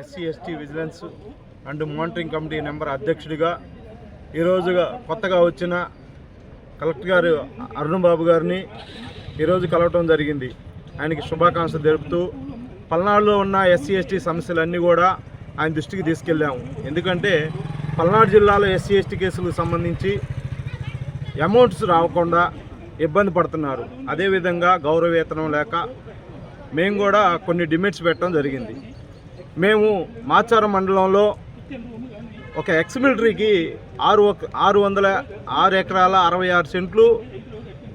SC ST vigilance and monitoring committee number అధ్యక్షుడిగా ఈరోజుగా కొత్తగా వచ్చిన కలెక్టర్ గారు అరుణ్ బాబు గారిని ఈరోజు కలవటం జరిగింది. ఆయనకి శుభాకాంక్షలు తెలుపుతూ పల్నాడులో ఉన్న ఎస్సీ ఎస్టీ సమస్యలన్నీ కూడా ఆయన దృష్టికి తీసుకెళ్ళాము. ఎందుకంటే పల్నాడు జిల్లాలో ఎస్సీ ఎస్టీ కేసులకు సంబంధించి అమౌంట్స్ రాకుండా ఇబ్బంది పడుతున్నారు. అదేవిధంగా గౌరవ వేతనం లేక మేము కూడా కొన్ని డిమిట్స్ పెట్టడం జరిగింది. మేము మాచారం మండలంలో ఒక ఎక్స్ మిలిటరీకి ఆరు ఒక- ఆరు వందల ఆరు ఎకరాల అరవై ఆరు సెంట్లు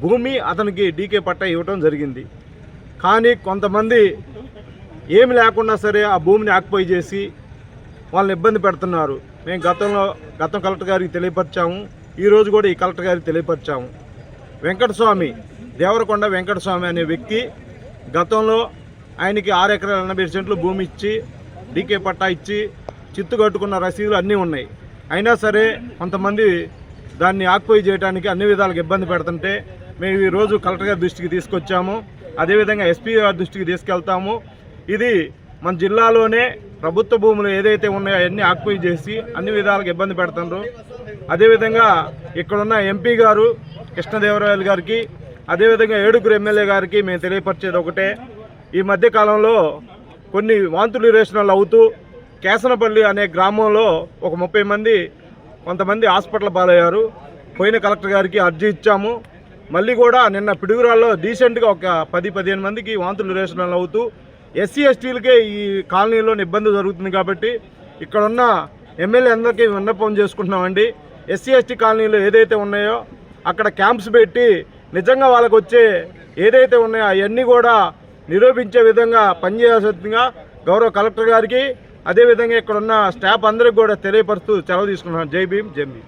భూమి అతనికి డీకే పట్టా ఇవ్వటం జరిగింది. కానీ కొంతమంది ఏమి లేకుండా సరే ఆ భూమిని ఆక్యుపై చేసి వాళ్ళని ఇబ్బంది పెడుతున్నారు. మేము గతంలో గతం కలెక్టర్ గారికి తెలియపరిచాము. ఈరోజు కూడా ఈ కలెక్టర్ గారికి తెలియపరిచాము. వెంకటస్వామి దేవరకొండ వెంకటస్వామి అనే వ్యక్తి గతంలో ఆయనకి ఆరు ఎకరాల ఎనభై సెంట్లు భూమి ఇచ్చి డీకే పట్టా ఇచ్చి చిత్తు కట్టుకున్న రసీదులు అన్నీ ఉన్నాయి. అయినా సరే కొంతమంది దాన్ని ఆక్పోయి చేయడానికి అన్ని విధాలుగా ఇబ్బంది పెడుతుంటే మేము ఈరోజు కలెక్టర్ గారి దృష్టికి తీసుకొచ్చాము. అదేవిధంగా ఎస్పీ గారి దృష్టికి తీసుకెళ్తాము. ఇది మన జిల్లాలోనే ప్రభుత్వ భూములు ఏదైతే ఉన్నాయో అవన్నీ ఆక్యుపై చేసి అన్ని విధాలుగా ఇబ్బంది పెడుతున్నారు అదేవిధంగా ఇక్కడున్న ఎంపీ గారు కృష్ణదేవరాయలు గారికి అదేవిధంగా ఏడుగురు ఎమ్మెల్యే గారికి మేము తెలియపరిచేది ఒకటే. ఈ మధ్యకాలంలో కొన్ని వాంతులు రేషనలు అవుతూ కేసనపల్లి అనే గ్రామంలో ఒక ముప్పై మంది కొంతమంది హాస్పిటల్ పాలయ్యారు. పోయిన కలెక్టర్ గారికి అర్జీ ఇచ్చాము. మళ్ళీ కూడా నిన్న పిడుగురాల్లో డీసెంట్గా ఒక పది పదిహేను మందికి వాంతులు రేషనలు అవుతూ ఎస్సీ ఎస్టీలకే ఈ కాలనీలో ఇబ్బంది జరుగుతుంది కాబట్టి ఇక్కడ ఉన్న ఎమ్మెల్యే అందరికీ విన్నపం చేసుకుంటున్నామండి. ఎస్సీ ఎస్టీ కాలనీలో ఏదైతే ఉన్నాయో అక్కడ క్యాంప్స్ పెట్టి నిజంగా వాళ్ళకు వచ్చే ఏదైతే ఉన్నాయో అవన్నీ కూడా నిరూపించే విధంగా పనిచేయాల్సిందిగా గౌరవ కలెక్టర్ గారికి అదేవిధంగా ఇక్కడ ఉన్న స్టాఫ్ అందరికి కూడా తెలియపరుస్తూ సెలవు తీసుకున్నాను జై భీమ్ జై భీమ్.